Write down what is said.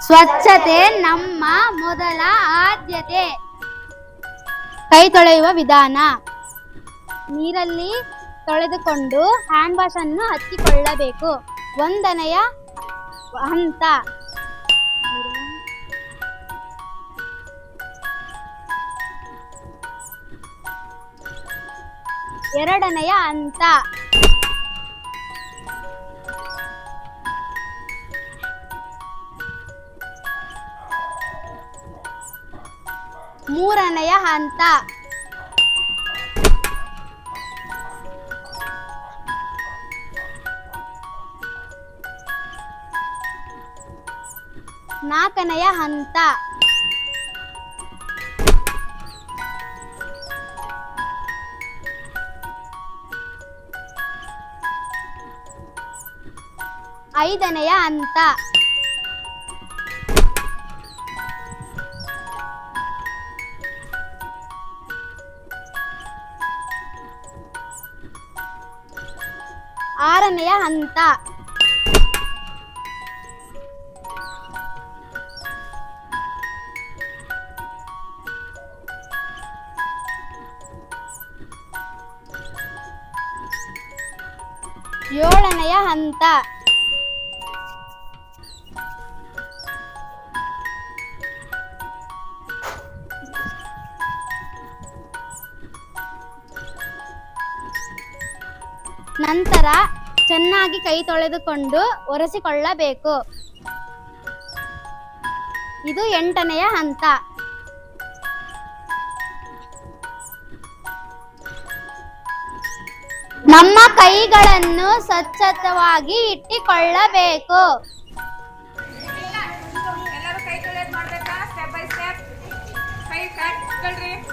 ಸ್ವಚ್ಛತೆ ನಮ್ಮ ಮೊದಲ ಆದ್ಯತೆ. ಕೈ ತೊಳೆಯುವ ವಿಧಾನ. ನೀರಲ್ಲಿ ತೊಳೆದುಕೊಂಡು ಹ್ಯಾಂಡ್ ವಾಶ್ ಅನ್ನು ಹಚ್ಚಿಕೊಳ್ಳಬೇಕು. ಒಂದನೆಯ ಹಂತ. ಎರಡನೆಯ ಹಂತ. ಮೂರನೆಯ ಹಂತ. ನಾಲ್ಕನೆಯ ಹಂತ. ಐದನೆಯ ಹಂತ. ಆರನೆಯ ಹಂತ ಏಳನೆಯ ಹಂತ ನಂತರ ಚೆನ್ನಾಗಿ ಕೈ ತೊಳೆದುಕೊಂಡು ಒರೆಸಿಕೊಳ್ಳಬೇಕು. ಇದು ಎಂಟನೆಯ ಹಂತ. ನಮ್ಮ ಕೈಗಳನ್ನು ಸ್ವಚ್ಛತವಾಗಿ ಇಟ್ಟುಕೊಳ್ಳಬೇಕು. ಸ್ಟೆಪ್ ಬೈ ಸ್ಟೆಪ್ ಕೈ ಕಟ್ಕೊಳ್ರಿ.